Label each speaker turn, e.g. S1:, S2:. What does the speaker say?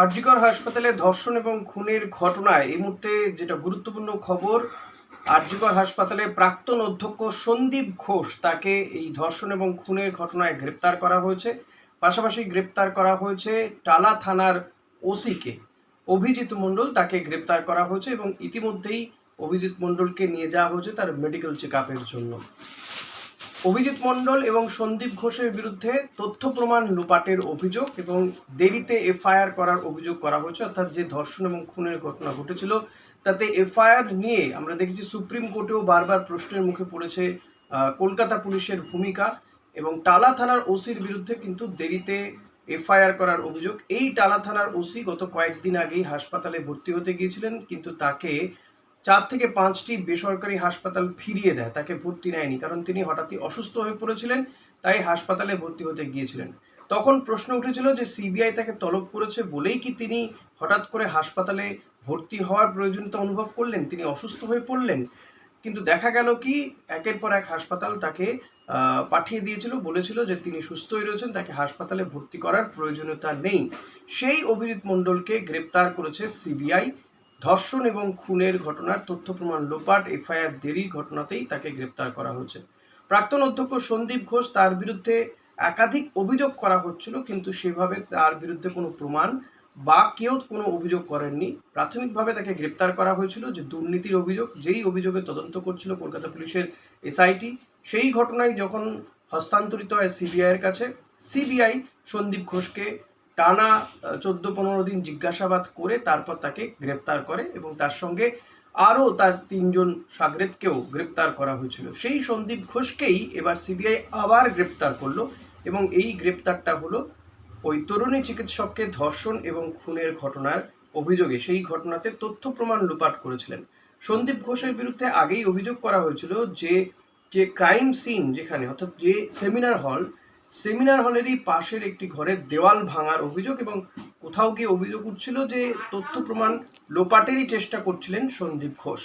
S1: আরজিকর হাসপাতালে ধর্ষণ এবং খুনের ঘটনায় এই মুহূর্তে যেটা গুরুত্বপূর্ণ খবর, আরজিকর হাসপাতালে প্রাক্তন অধ্যক্ষ সন্দীপ ঘোষ তাকে এই ধর্ষণ এবং খুনের ঘটনায় গ্রেপ্তার করা হয়েছে। পাশাপাশি গ্রেপ্তার করা হয়েছে টালা থানার ওসিকে। অভিজিৎ মণ্ডল তাকে গ্রেপ্তার করা হয়েছে এবং ইতিমধ্যেই অভিজিৎ মণ্ডলকে নিয়ে যাওয়া হয়েছে তার মেডিকেল চেক জন্য। অভিজিৎ মণ্ডল এবং সন্দীপ ঘোষের বিরুদ্ধে তথ্য প্রমাণ লোপাটের অভিযোগ এবং দেরিতে এফআইআর করার অভিযোগ করা হয়েছে, অর্থাৎ যে ধর্ষণ এবং খুনের ঘটনা ঘটেছিল, তাতে এফআইআর নিয়ে আমরা দেখেছি সুপ্রিম কোর্টেও বারবার প্রশ্নের মুখে পড়েছে কলকাতা পুলিশের ভূমিকা এবং টালা থানার ওসির বিরুদ্ধে কিন্তু দেরিতে এফআইআর করার অভিযোগ। এই টালা থানার ওসি গত কয়েকদিন আগেই হাসপাতালে ভর্তি হতে গিয়েছিলেন, কিন্তু তাকে চার থেকে পাঁচটি বেসরকারি হাসপাতাল ফিরিয়ে দেয়, তাকে ভর্তি নেয়নি। কারণ তিনি হঠাৎই অসুস্থ হয়ে পড়েছিলেন, তাই হাসপাতালে ভর্তি হতে গিয়েছিলেন। তখন প্রশ্ন উঠেছিল যে সিবিআই তাকে তলব করেছে বলেই কি তিনি হঠাৎ করে হাসপাতালে ভর্তি হওয়ার প্রয়োজনীয়তা অনুভব করলেন? তিনি অসুস্থ হয়ে পড়লেন? কিন্তু দেখা গেল কি, একের পর এক হাসপাতাল তাকে পাঠিয়ে দিয়েছিল, বলেছিল যে তিনি সুস্থই রয়েছেন, তাকে হাসপাতালে ভর্তি করার প্রয়োজনীয়তা নেই। সেই অভিজিৎ মণ্ডলকে গ্রেপ্তার করেছে সিবিআই। ধর্ষণ এবং খুনের ঘটনার তথ্য প্রমাণ লোপাট এফআইআর দেরির ঘটনাতেই তাকে গ্রেপ্তার করা হয়েছে। প্রাক্তন অধ্যক্ষ সন্দীপ ঘোষ তার বিরুদ্ধে একাধিক অভিযোগ করা হচ্ছিল, কিন্তু সেভাবে তার বিরুদ্ধে কোনো প্রমাণ বা কেউ কোনো অভিযোগ করেননি। প্রাথমিকভাবে তাকে গ্রেপ্তার করা হয়েছিল যে দুর্নীতির অভিযোগ, যেই অভিযোগে তদন্ত করছিল কলকাতা পুলিশের এসআইটি। সেই ঘটনায় যখন হস্তান্তরিত হয় সিবিআইয়ের কাছে, সিবিআই সন্দীপ ঘোষকে টানা চোদ্দ, পনেরো দিন জিজ্ঞাসাবাদ করে তারপর তাকে গ্রেপ্তার করে এবং তার সঙ্গে আরও তার তিনজন সাগরেদকেও গ্রেপ্তার করা হয়েছিল। সেই সন্দীপ ঘোষকেই এবার সিবিআই আবার গ্রেপ্তার করল এবং এই গ্রেপ্তারটা হলো ওই তরুণী চিকিৎসককে ধর্ষণ এবং খুনের ঘটনার অভিযোগে। সেই ঘটনাতে তথ্য প্রমাণ লুপাট করেছিলেন। সন্দীপ ঘোষের বিরুদ্ধে আগেই অভিযোগ করা হয়েছিল যে যে ক্রাইম সিন যেখানে, অর্থাৎ যে সেমিনার হল সেমিনার হলেরই পাশের একটি ঘরের দেওয়াল ভাঙার অভিযোগ এবং কোথাও গিয়ে অভিযোগ উঠছিল যে তথ্য প্রমাণ লোপাটেরই চেষ্টা করছিলেন সন্দীপ ঘোষ।